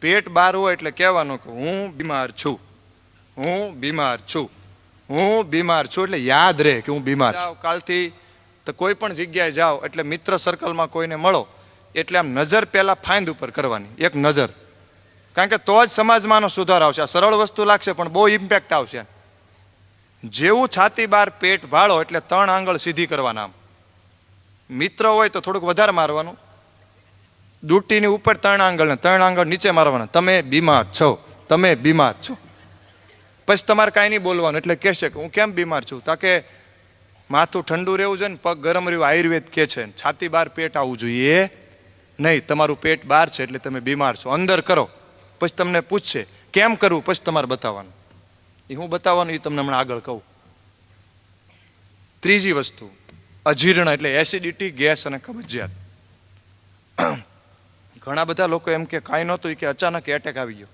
પેટ બહાર હોય એટલે કહેવાનું કે હું બીમાર છું. હું બીમાર છું. હું બીમાર છું એટલે યાદ રહે કે હું બીમાર છું. કાલથી તો કોઈ પણ જગ્યાએ જાઓ એટલે મિત્ર સર્કલમાં કોઈને મળો એટલે આમ નજર પહેલાં ફાઇન્ડ ઉપર કરવાની. એક નજર. કારણ કે તો જ સમાજમાં આનો સુધાર આવશે. આ સરળ વસ્તુ લાગશે પણ બહુ ઇમ્પેક્ટ આવશે. જેવું છાતી બહાર પેટ ભાળો એટલે ત્રણ આંગળ સીધી કરવાના આમ. મિત્ર હોય તો થોડુંક વધારે મારવાનું. દૂટીની ઉપર ત્રણ આંગળ ને ત્રણ આંગળ નીચે મારવાના. તમે બીમાર છો. તમે બીમાર છો. પછી તમારે કાંઈ નહીં બોલવાનું, એટલે કહેશે કે હું કેમ બીમાર છું? તાકે માથું ઠંડુ રહેવું જોઈએ ને પગ ગરમ રહેવું આયુર્વેદ કે છે, છાતી બહાર પેટ આવવું જોઈએ. નહીં, તમારું પેટ બહાર છે એટલે તમે બીમાર છો. અંદર કરો. પછી તમને પૂછશે, કેમ કરવું? પછી તમારે બતાવવાનું. એ હું બતાવવાનું, એ તમને હમણાં આગળ કહું. ત્રીજી વસ્તુ, અજીર્ણ એટલે એસિડિટી ગેસ અને કબજિયાત. ઘણા બધા લોકો એમ કે કાંઈ નહોતું કે અચાનક એટેક આવી ગયો.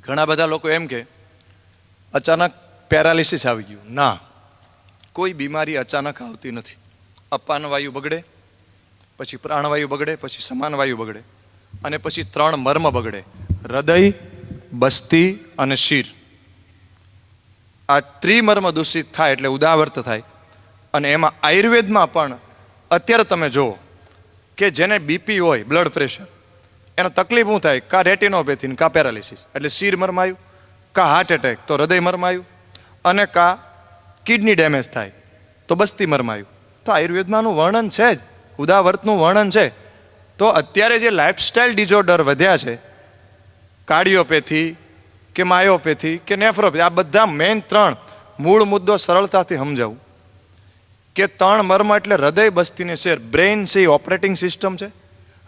ઘણા બધા લોકો એમ કે અચાનક પેરાલિસિસ આવી ગયું. ના, કોઈ બીમારી અચાનક આવતી નથી. અપાન વાયુ બગડે, પછી પ્રાણવાયુ બગડે, પછી સમાન વાયુ બગડે, અને પછી ત્રણ મર્મ બગડે. હૃદય, બસ્તી અને શીર. આ ત્રિમર્મ દૂષિત થાય એટલે ઉદાવર્ત થાય. અને એમાં આયુર્વેદમાં પણ અત્યારે તમે જુઓ કે જેને બીપી હોય બ્લડ પ્રેશર એને તકલીફ શું થાય? કા રેટિનોપેથી કાં કા પેરાલિસિસ એટલે શીર મરમાયું, કા હાર્ટ એટેક તો હૃદય મરમાયું, અને કા કિડની ડેમેજ થાય, તો બસ્તી મરમાયું. તો આયુર્વેદમાંનું વર્ણન છે જ. ઉદાવર્તનું વર્ણન છે. તો અત્યારે જે લાઇફસ્ટાઇલ ડિઝોર્ડર વધ્યા છે કાર્ડિયોપેથી કે માયોપેથી કે નેફ્રોપેથી આ બધા મેઇન ત્રણ મૂળ મુદ્દો સરળતાથી સમજાવું. કે ત્રણ મર્મ એટલે હૃદય બસ્તીને શેર. બ્રેઇન છે ઓપરેટિંગ સિસ્ટમ છે.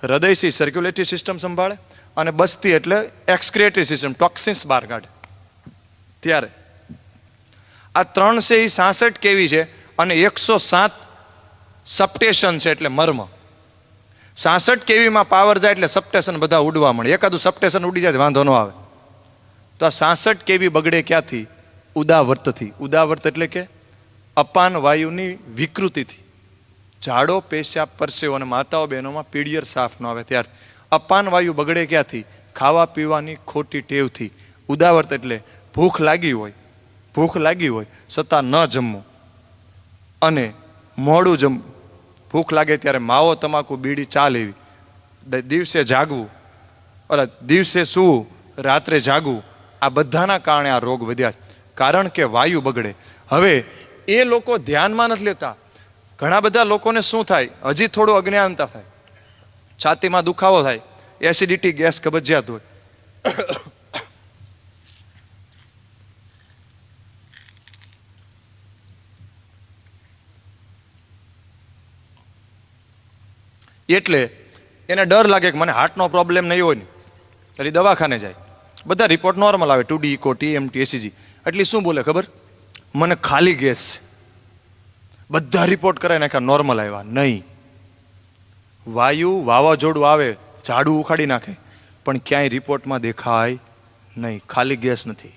હૃદય છે સર્ક્યુલેટરી સિસ્ટમ સંભાળે અને બસ્તી એટલે એક્સક્રિએટરી સિસ્ટમ ટોક્સિન્સ બહાર કાઢે. ત્યારે આ ત્રણ છે સાસઠ કેવી છે અને એકસો સાત સપ્ટેશન છે એટલે મર્મ. સાસઠ કેવીમાં પાવર જાય એટલે સપ્ટેશન બધા ઉડવા મળે. એકાદું સપ્ટેશન ઉડી જાય વાંધો ન આવે. તો આ સાસઠ કેવી બગડે ક્યાંથી? ઉદાવર્તથી. ઉદાવર્ત એટલે કે અપાન વાયુની વિકૃતિથી. ઝાડો પેશાબ પરસેવો અને માતાઓ બહેનોમાં પીડિયર સાફ ન આવે ત્યારથી અપાન વાયુ બગડે ક્યાંથી? ખાવા પીવાની ખોટી ટેવથી. ઉદાવર્ત એટલે ભૂખ લાગી હોય. ભૂખ લાગી હોય છતાં ન જમવું. અને મોડું જમવું ભૂખ લાગે ત્યારે માવો, તમાકુ, બીડી, ચા લેવી. દિવસે જાગવું. અરે દિવસે સૂવું, રાત્રે જાગવું. આ બધાના કારણે આ રોગ વધ્યા. કારણ કે વાયુ બગડે. હવે એ લોકો ધ્યાનમાં નથી લેતા. ઘણા બધા લોકોને શું થાય? હજી થોડું અજ્ઞાનતા થાય. છાતીમાં દુખાવો થાય. એસિડિટી, ગેસ કબજિયાત હોય. એટલે એને ડર લાગે કે મને હાર્ટનો પ્રોબ્લેમ નહીં હોય ને. એટલે દવાખાને જાય. બધા રિપોર્ટ નોર્મલ આવે. Two D, echo TMT ECG એટલે શું બોલે ખબર? મને ખાલી ગેસ. છે બધા રિપોર્ટ કરાય નાખ્યા નોર્મલ આવ્યા. નહીં. વાયુ વાવાઝોડું આવે, ઝાડું ઉખાડી નાખે, પણ ક્યાંય રિપોર્ટમાં દેખાય નહીં. ખાલી ગેસ નથી.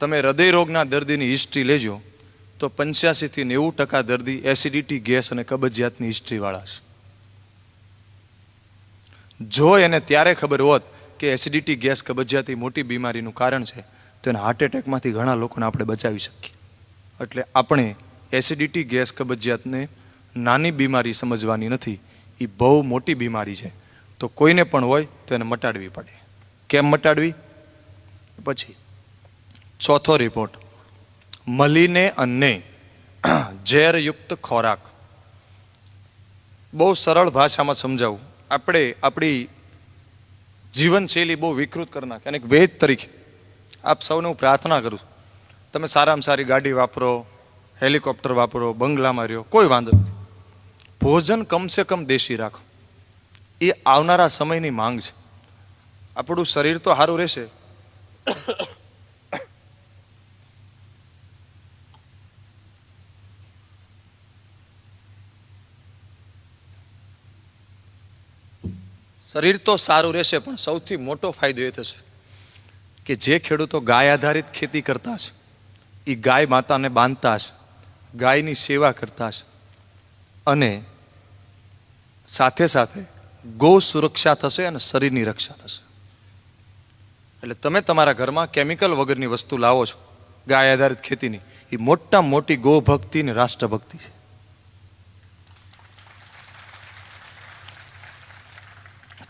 તમે હૃદય રોગના દર્દીની હિસ્ટ્રી લેજો, તો પંચ્યાસીથી નેવું ટકા દર્દી એસિડિટી ગેસ અને કબજિયાતની હિસ્ટ્રીવાળા છે. જો એને ત્યારે ખબર હોત કે એસિડિટી ગેસ, કબજિયાત મોટી બીમારીનું કારણ છે તો એને હાર્ટ એટેકમાંથી ઘણા લોકોને આપણે બચાવી શકીએ. એટલે આપણે એસિડિટી ગેસ કબજિયાતને નાની બીમારી સમજવાની નથી. એ બહુ મોટી બીમારી છે. તો કોઈને પણ હોય તો એને મટાડવી પડે. કેમ મટાડવી? પછી ચોથો રિપોર્ટ મળીને અને ઝેરયુક્ત ખોરાક. બહુ સરળ ભાષામાં સમજાવું. આપણે આપણી જીવનશૈલી બહુ વિકૃત કરી નાખે. અને એક વેદ તરીકે આપ સૌને હું પ્રાર્થના કરું છું. તમે સારામાં સારી ગાડી વાપરો, હેલિકોપ્ટર વાપરો, બંગલામાં રહ્યો, કોઈ વાંધો નથી. ભોજન કમસે કમ દેશી રાખો. એ આવનારા સમયની માંગ છે. આપણું શરીર તો સારું રહેશે. શરીર તો સારું રહેશે, પણ સૌથી મોટો ફાયદો એ થશે. કે જે ખેડૂતો ગાય આધારિત ખેતી કરતા છે એ ગાય માતાને બાંધતા છે ગાયની સેવા કરતા છે અને સાથે સાથે ગો સુરક્ષા થશે અને શરીરની રક્ષા થશે. એટલે તમે તમારા ઘરમાં કેમિકલ વગરની વસ્તુ લાવો છો, ગાય આધારિત ખેતીની એ મોટા મોટી ગો ભક્તિ ને રાષ્ટ્રભક્તિ છે.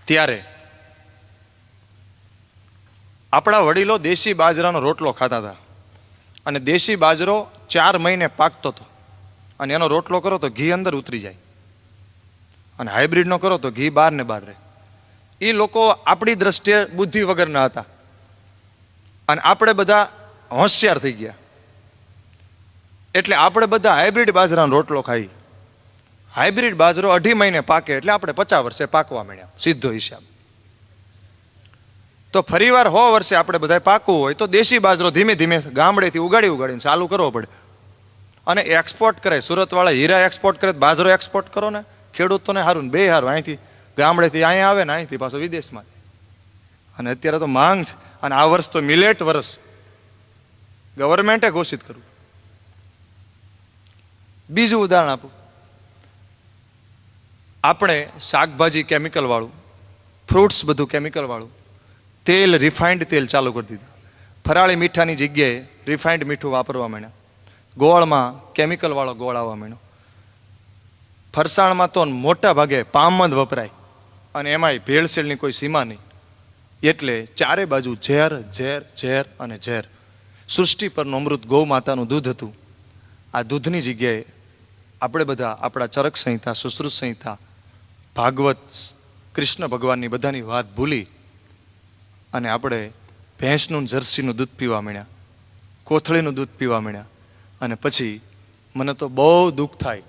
ત્યારે આપણા વડીલો દેશી બાજરાનો રોટલો ખાતા હતા. અને દેશી બાજરો ચાર મહિને પાકતો હતો. અને એનો રોટલો કરો તો ઘી અંદર ઉતરી જાય. અને હાઇબ્રિડનો કરો તો ઘી બહાર ને બહાર રહે. એ લોકો આપણી દ્રષ્ટિએ બુદ્ધિ વગરના હતા. અને આપણે બધા હોશિયાર થઈ ગયા. એટલે આપણે બધા હાઇબ્રિડ બાજરાનો રોટલો ખાઈ. હાઇબ્રિડ બાજરો અઢી મહિને પાકે એટલે આપણે પચાસ વર્ષે પાકવા માંડ્યા સીધો હિસાબ. તો ફરીવાર હો વર્ષે આપણે બધા પાકવું હોય તો દેશી બાજરો ધીમે ધીમે ગામડેથી ઉગાડી ઉગાડીને ચાલુ કરવો પડે. અને એક્સપોર્ટ કરે, સુરતવાળા હીરા એક્સપોર્ટ કરે, બાજરો એક્સપોર્ટ કરો ને, ખેડૂતોને સારું બે સારું અહીંથી ગામડેથી અહીંયા આવે ને અહીંથી પાછો વિદેશમાં. અને અત્યારે તો માંગ છે. અને આ વર્ષ તો મિલેટ વર્ષ. ગવર્મેન્ટે ઘોષિત કરવું બીજું ઉદાહરણ આપું. આપણે શાકભાજી કેમિકલવાળું ફ્રૂટ્સ બધું કેમિકલ વાળું તેલ રિફાઇન્ડ તેલ ચાલુ કરી દીધું. ફરાળી મીઠાની જગ્યાએ રિફાઇન્ડ મીઠું વાપરવા માંડ્યા. ગોળમાં કેમિકલવાળો ગોળ આવવા માંડ્યો. ફરસાણમાં તો મોટા ભાગે પામ જ વપરાય. અને એમાંય ભેળસેળની કોઈ સીમા નહીં. એટલે ચારે બાજુ ઝેર ઝેર ઝેર અને ઝેર. સૃષ્ટિ પરનું અમૃત ગૌ માતાનું દૂધ હતું. આ દૂધની જગ્યાએ આપણે બધા આપણા ચરક સંહિતા, સુશ્રુત સંહિતા, ભાગવત કૃષ્ણ ભગવાનની બધાની વાત ભૂલી અને આપણે ભેંસનું જર્સીનું દૂધ પીવા માંડ્યા, કોથળીનું દૂધ પીવા માંડ્યા. અને પછી મને તો બહુ દુઃખ થાય.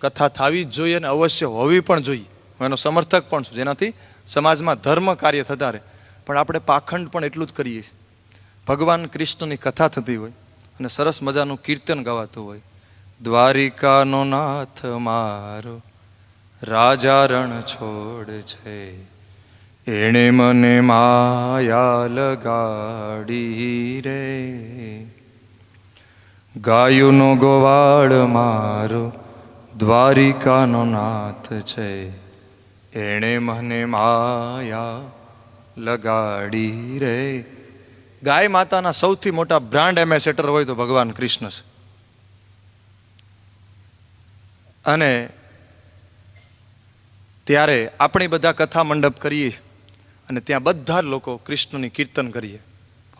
કથા થવી જ જોઈએ અને અવશ્ય હોવી પણ જોઈએ. હું એનો સમર્થક પણ છું. જેનાથી સમાજમાં ધર્મ કાર્ય થતા રહે. પણ આપણે પાખંડ પણ એટલું જ કરીએ છીએ. ભગવાન કૃષ્ણની કથા થતી હોય અને સરસ મજાનું કીર્તન ગવાતું હોય. દ્વારિકાનો નાથ મારો, રાજા રણ છોડ છે. એણે મને માયા લગાડી રે. ગાયુનો ગોવાળ મારો દ્વારિકાનો નાથ છે. એણે મને માયા લગાડી રે. ગાય માતાના સૌથી મોટા બ્રાન્ડ એમ્બેસેડર હોય તો ભગવાન કૃષ્ણ છે. અને ત્યારે આપણી બધા કથા મંડપ કરીએ. અને ત્યાં બધા લોકો કૃષ્ણની કીર્તન કરીએ.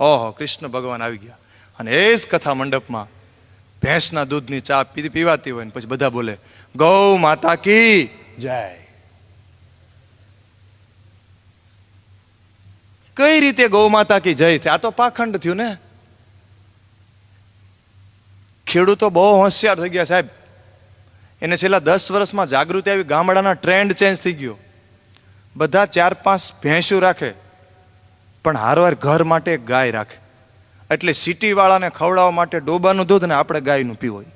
ઓહો, કૃષ્ણ ભગવાન આવી ગયા. અને એ જ કથા મંડપમાં ભેંસના દૂધની ચા પીવાતી હોય ને પછી બધા બોલે, ગૌ માતા કી જય. કઈ રીતે ગૌ માતા કી જય થાય? આ તો પાખંડ થયું ને. ખેડૂતો બહુ હોશિયાર થઈ ગયા સાહેબ. એને છેલ્લા દસ વર્ષમાં જાગૃતિ આવી, ગામડાના ટ્રેન્ડ ચેન્જ થઈ ગયો. બધા ચાર પાંચ ભેંસું રાખે, પણ હારવાર ઘર માટે ગાય રાખે. એટલે સિટી વાળાને ખવડાવવા માટે ડોબાનું દૂધ ને આપણે ગાયનું પીવું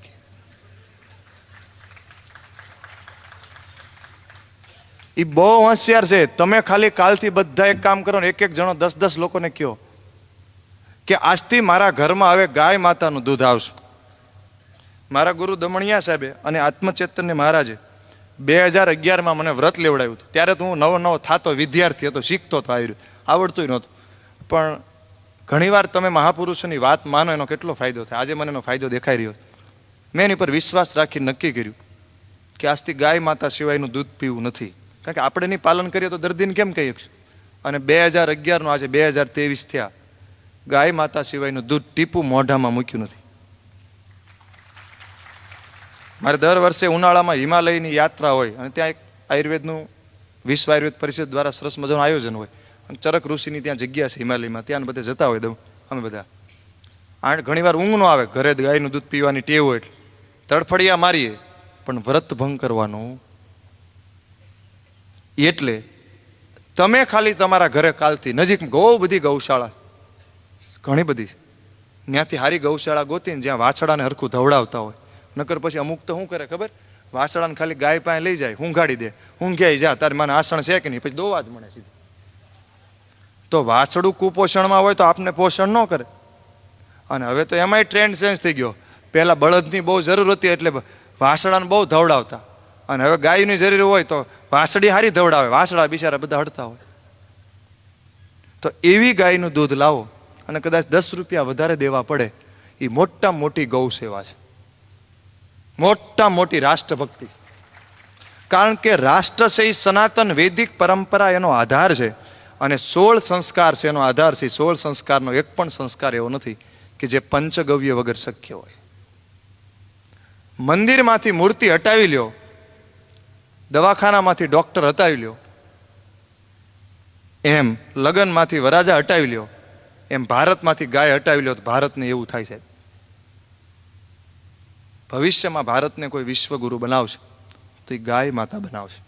એ બહુ હોશિયાર છે. તમે ખાલી કાલથી બધા એક કામ કરો ને એક એક જણો દસ દસ લોકોને કહો કે આજથી મારા ઘરમાં હવે ગાય માતાનું દૂધ આવશે. મારા ગુરુ દમણિયા સાહેબે અને આત્મચેતનને મહારાજે બે હજાર અગિયારમાં મને વ્રત લેવડાવ્યું હતું. ત્યારે તો હું નવો નવો થાતો વિદ્યાર્થી હતો, શીખતો હતો આવી આવડતું નહોતું. પણ ઘણીવાર તમે મહાપુરુષોની વાત માનો, એનો કેટલો ફાયદો થાય? આજે મને એનો ફાયદો દેખાઈ રહ્યો મેં એની પર વિશ્વાસ રાખી નક્કી કર્યું કે આજથી ગાય માતા સિવાયનું દૂધ પીવું નથી. કારણ કે આપણે એની પાલન કરીએ તો દર્દીને કેમ કહીએ અને બે હજાર અગિયારનો આજે બે હજાર ત્રેવીસ થયા. ગાય માતા સિવાયનું દૂધ ટીપું મોઢામાં મૂક્યું નથી. મારે દર વર્ષે ઉનાળામાં હિમાલયની યાત્રા હોય અને ત્યાં એક આયુર્વેદનું વિશ્વ આયુર્વેદ પરિષદ દ્વારા સરસ મજાનું આયોજન હોય. અને ચરક ઋષિની ત્યાં જગ્યા છે હિમાલયમાં. ત્યાં બધે જતા હોય દઉં અમે બધા. આણ ઘણીવાર ઊંઘ નો આવે. ઘરે ગાયનું દૂધ પીવાની ટેવ હોય તડફડિયા મારીએ, પણ વ્રત ભંગ કરવાનું એટલે તમે ખાલી તમારા ઘરે કાલથી નજીક બહુ બધી ગૌશાળા. ઘણી બધી. ત્યાંથી હારી ગૌશાળા ગોતીને જ્યાં વાછડાને હરખું ધવડાવતા હોય. નકર પછી અમુક તો શું કરે ખબર? વાસણાને ખાલી ગાય પાસે લઈ જાય ઊંઘાડી દે. ઊંઘાઈ જા, તારે મને આસણ છે કે નહીં? પછી દોવા જ મળે સીધું. તો વાછડું કુપોષણમાં હોય તો આપને પોષણ ન કરે. અને હવે તો એમાંય ટ્રેન્ડ ચેન્જ થઈ ગયો. પહેલાં બળદની બહુ જરૂર હતી એટલે વાસળાને બહુ ધવડાવતા. અને હવે ગાયની જરૂર હોય તો વાસળી હારી ધવડાવે. વાસળા બિચારા બધા હડતા હોય. તો એવી ગાયનું દૂધ લાવો. અને કદાચ દસ રૂપિયા વધારે દેવા પડે. એ મોટા મોટી ગૌ સેવા છે. મોટા મોટી રાષ્ટ્રભક્તિ. કારણ કે રાષ્ટ્ર છે એ સનાતન વૈદિક પરંપરા એનો આધાર છે અને સોળ સંસ્કાર છે એનો આધાર છે. સોળ સંસ્કારનો એક પણ સંસ્કાર એવો નથી કે જે પંચગવ્ય વગર શક્ય હોય. મંદિરમાંથી મૂર્તિ હટાવી લ્યો. દવાખાનામાંથી ડોક્ટર હટાવી લ્યો. એમ લગ્નમાંથી વરાજા હટાવી લ્યો. એમ ભારતમાંથી ગાય હટાવી લ્યો તો ભારતને એવું થાય છે ભવિષ્યમાં ભારતને કોઈ વિશ્વગુરુ બનાવશે, તો એ ગાય માતા બનાવશે.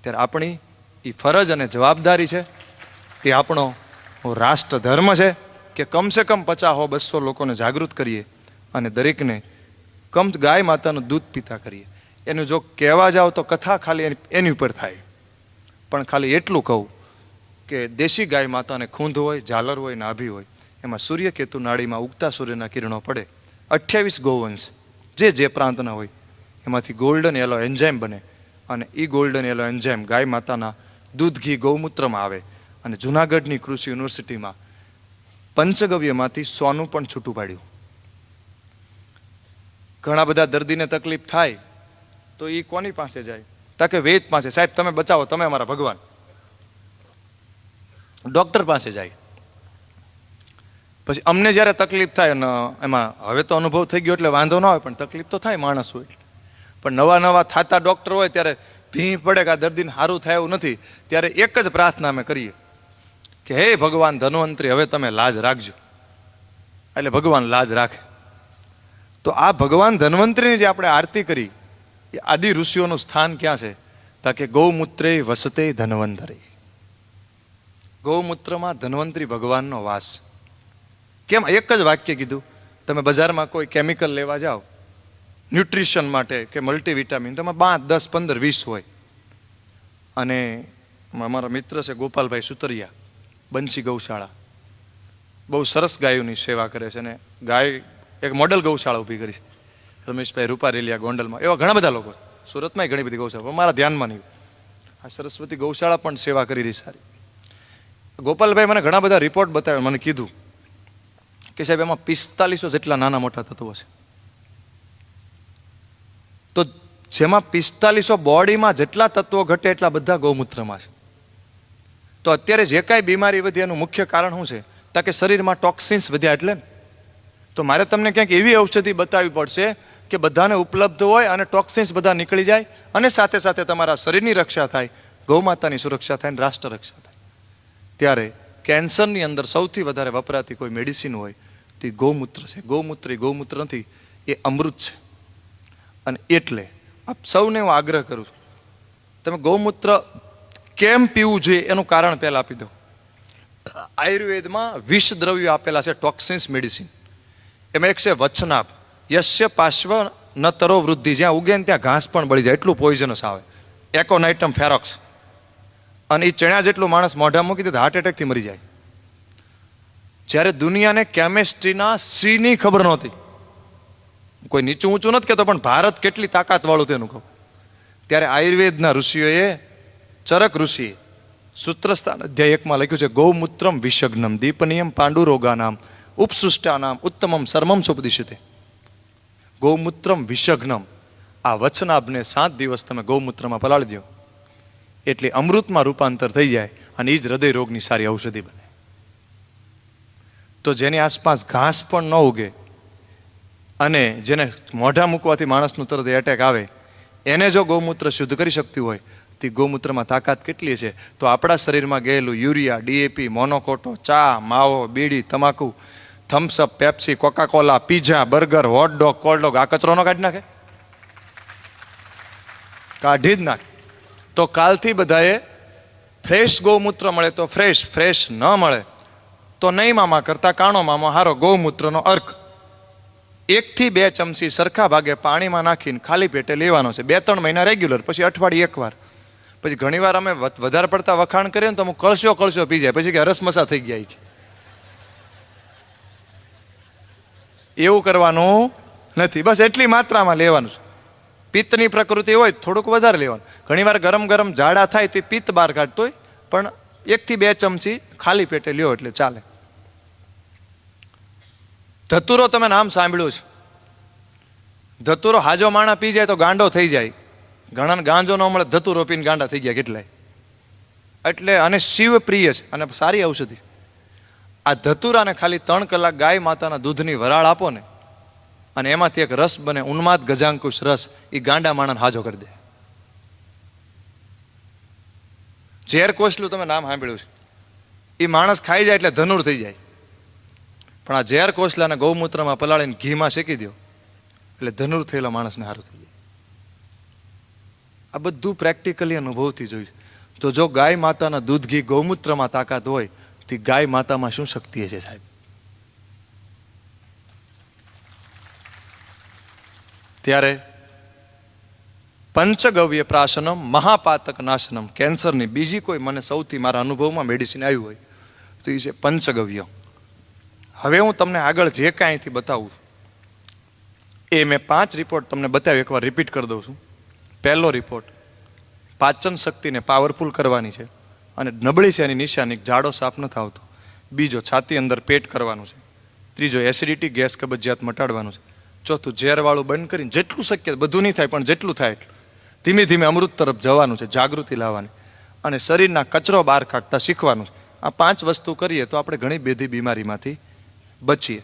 ત્યારે આપણી એ ફરજ અને જવાબદારી છે, એ આપણો રાષ્ટ્ર ધર્મ છે, કે કમસે કમ પચાસ બસો લોકોને જાગૃત કરીએ અને દરેકને કમ ગાય માતાનું દૂધ પીતા કરીએ. એનું જો કહેવા જાઓ તો કથા ખાલી એની- એની ઉપર થાય. પણ ખાલી એટલું કહું કે દેશી ગાય માતાને ખૂંધ હોય, ઝાલર હોય, નાભી હોય, એમાં સૂર્યકેતુ નાળીમાં ઉગતા સૂર્યના કિરણો પડે. અઠ્યાવીસ ગૌવંશ જે જે પ્રાંતના હોય, એમાંથી ગોલ્ડન યલો એન્ઝાઇમ બને અને એ ગોલ્ડન યલો એન્ઝાઇમ ગાય માતાના દૂધ, ઘી, ગૌમૂત્રમાં આવે. અને જુનાગઢની કૃષિ યુનિવર્સિટીમાં પંચગવ્યમાંથી સોનું પણ છૂટું પાડ્યું. ઘણા બધા દર્દીને તકલીફ થાય, તો એ કોની પાસે જાય? તાકે વેદ પાસે. સાહેબ, તમે બચાવો, તમે અમારા ભગવાન. ડોક્ટર પાસે જાય. પછી અમને જ્યારે તકલીફ થાય ને એમાં હવે તો અનુભવ થઈ ગયો એટલે વાંધો ના હોય પણ તકલીફ તો થાય માણસ હોય. પણ નવા નવા થતા ડોક્ટર હોય ત્યારે ભી પડે કે આ દર્દીને સારું થાય એવું નથી, ત્યારે એક જ પ્રાર્થના અમે કરીએ કે હે ભગવાન ધન્વંતરી, હવે તમે લાજ રાખજો. એટલે ભગવાન લાજ રાખે. તો આ ભગવાન ધન્વંતરીની જે આપણે આરતી કરી, એ આદિ ઋષિઓનું સ્થાન ક્યાં છે? તાકે ગૌમૂત્રે વસતે ધન્વંતરી. ગૌમૂત્રમાં ધન્વંતરી ભગવાનનો વાસ. કેમ? એક જ વાક્ય કીધું, તમે બજારમાં કોઈ કેમિકલ લેવા જાઓ ન્યુટ્રિશન માટે કે મલ્ટીવિટામિન તમે પાંચ, દસ, પંદર, વીસ હોય. અને અમારા મિત્ર છે ગોપાલભાઈ સુતરિયા બંસી ગૌશાળા. બહુ સરસ ગાયોની સેવા કરે છે અને ગાય એક મોડલ ગૌશાળા ઊભી કરી છે. રમેશભાઈ રૂપારેલિયા ગોંડલમાં, એવા ઘણા બધા લોકો સુરતમાં ઘણી બધી ગૌશાળા, પણ મારા ધ્યાનમાં નહીં આ સરસ્વતી ગૌશાળા પણ સેવા કરી રહી સારી. ગોપાલભાઈ મને ઘણા બધા રિપોર્ટ બતાવ્યા, મને કીધું કે સાહેબ, એમાં પિસ્તાલીસો જેટલા નાના મોટા તત્વો છે તો જેમાં પિસ્તાલીસો બોડીમાં જેટલા તત્વો ઘટે એટલા બધા ગૌમૂત્રમાં છે. તો અત્યારે જે કાંઈ બીમારી વધી એનું મુખ્ય કારણ શું છે? તો કે શરીરમાં ટોક્સિન્સ વધ્યા એટલે. તો મારે તમને ક્યાંક એવી ઔષધિ બતાવવી પડશે કે બધાને ઉપલબ્ધ હોય અને ટોક્સિન્સ બધા નીકળી જાય અને સાથે સાથે તમારા શરીરની રક્ષા થાય, ગૌમાતાની સુરક્ષા થાય અને રાષ્ટ્ર રક્ષા થાય. ત્યારે કેન્સરની અંદર સૌથી વધારે વપરાતી કોઈ મેડિસિન હોય તે ગૌમૂત્ર છે. ગૌમૂત્ર એ ગૌમૂત્ર નથી, એ અમૃત છે. અને એટલે આપ સૌને હું આગ્રહ કરું છું, તમે ગૌમૂત્ર કેમ પીવું જોઈએ એનું કારણ પહેલાં આપી દો. આયુર્વેદમાં વિષ દ્રવ્યો આપેલા છે ટોક્સિન્સ મેડિસિન. એમાં એક છે વચનાભ યશ્ય પાર્શ્વ ન તરો વૃદ્ધિ. જ્યાં ઉગે ત્યાં ઘાસ પણ બળી જાય. એટલું પોઈઝનસ આવે. એકોનાઇટમ ફેરોક્સ. અને એ ચણ્યા જેટલું માણસ મોઢા મૂકી દે હાર્ટ એટેકથી મરી જાય. જ્યારે દુનિયાને કેમેસ્ટ્રીના સીની ખબર નહોતી. કોઈ નીચું ઊંચું નથી કહેતો, પણ ભારત કેટલી તાકાતવાળું તેનું કહું ત્યારે આયુર્વેદના ઋષિઓએ ચરક ઋષિએ સૂત્રસ્થાન અધ્યાય એકમાં લખ્યું છે, ગૌમૂત્રમ વિષગ્નમ દીપનિયમ પાંડુરોગાનામ ઉપસૃષ્ટાનામ ઉત્તમમ સર્મમ સુપદિશતે. ગૌમૂત્રમ વિષગ્નમ. આ વચનાભને સાત દિવસ તમે ગૌમૂત્રમાં પલાળી દો એટલે અમૃતમાં રૂપાંતર થઈ જાય અને એ જ હૃદય રોગની સારી ઔષધિ બને. તો જેની આસપાસ ઘાસ પણ ન ઉગે અને જેને મોઢા મૂકવાથી માણસનું તરત એટેક આવે, એને જો ગૌમૂત્ર શુદ્ધ કરી શકતી હોય, તે ગૌમૂત્રમાં તાકાત કેટલી છે? તો આપણા શરીરમાં ગયેલું યુરિયા ડીએપી મોનોકોટો ચા, માવો, બીડી, તમાકુ Thums Up Pepsi Coca Cola pizza burger hot dog કોલ્ડોગ આ કચરો ન કાઢી નાખે? કાઢી જ નાખે. તો કાલથી બધાએ ફ્રેશ ગૌમૂત્ર મળે તો ફ્રેશ ફ્રેશ ન મળે. તો નહીં મામા કરતા કાણો મામા હારો ગૌમૂત્રનો અર્ક. એકથી બે ચમચી સરખા ભાગે પાણીમાં નાખીને ખાલી પેટે લેવાનો છે. બે, ત્રણ મહિના રેગ્યુલર પછી અઠવાડિયે એકવાર. પછી ઘણીવાર અમે વધારે પડતા વખાણ કરીએ ને તો અમુક કળશો કળશો પી જાય. પછી કે રસમસા થઈ ગયા છે એવું કરવાનું નથી. બસ એટલી માત્રામાં લેવાનું છે. પિત્તની પ્રકૃતિ હોય થોડુંક વધારે લેવાનું. ઘણીવાર ગરમ ગરમ ઝાડા થાય તે પિત્ત બહાર કાઢતો હોય, પણ એકથી બે ચમચી ખાલી પેટે લ્યો એટલે ચાલે. ધતુરો તમે નામ સાંભળ્યું છે. ધતુરો હાજો માણા પી જાય તો ગાંડો થઈ જાય. ઘણાને ગાંજો ન મળે, ધતુરો પીને ગાંડા થઈ ગયા કેટલાય. એટલે અને શિવ પ્રિય છે, અને સારી ઔષધિ. આ ધતુરાને ખાલી ત્રણ કલાક ગાય માતાના દૂધની વરાળ આપો ને, અને એમાંથી એક રસ બને, ઉન્માદ ગજાંકુશ રસ એ ગાંડા માણાને હાજો કરી દે. ઝેર કોસલું તમે નામ સાંભળ્યું છે. એ માણસ ખાઈ જાય એટલે ધનુર થઈ જાય. પણ આ ઝેર કોસલાને ગૌમૂત્રમાં પલાળીને ઘીમાં શેકી દો એટલે ધનુર થયેલા માણસને સારું થઈ જાય. આ બધું પ્રેક્ટિકલી અનુભવથી જોયું તો જો ગાય માતાના દૂધ ઘી ગૌમૂત્રમાં તાકાત હોય, તો ગાય માતામાં શું શક્તિ છે સાહેબ? ત્યારે પંચગવ્ય પ્રાશનમ, મહાપાતક નાશનમ. કેન્સરની બીજી કોઈ મને સૌથી મારા અનુભવમાં મેડિસિન આવ્યું હોય, તો એ છે પંચગવ્ય. હવે હું તમને આગળ જે કાંઈથી બતાવું એ મેં પાંચ રિપોર્ટ તમને બતાવી, એકવાર રિપીટ કરી દઉં છું. પહેલો રિપોર્ટ પાચન શક્તિને પાવરફુલ કરવાની છે અને નબળી છે એની નિશાની, જાડો સાફ નથી આવતો. બીજો છાતી અંદર પેટ કરવાનું છે. ત્રીજો એસિડિટી ગેસ કબજિયાત મટાડવાનું છે. ચોથું ઝેરવાળું બંધ કરીને, જેટલું શક્ય બધું નહીં થાય, પણ જેટલું થાય એટલું. ધીમે ધીમે અમૃત તરફ જવાનું છે, જાગૃતિ લાવવાની. અને શરીરના કચરો બહાર કાઢતા શીખવાનું છે. આ પાંચ વસ્તુ કરીએ તો આપણે ઘણી બેધી બીમારીમાંથી બચીએ.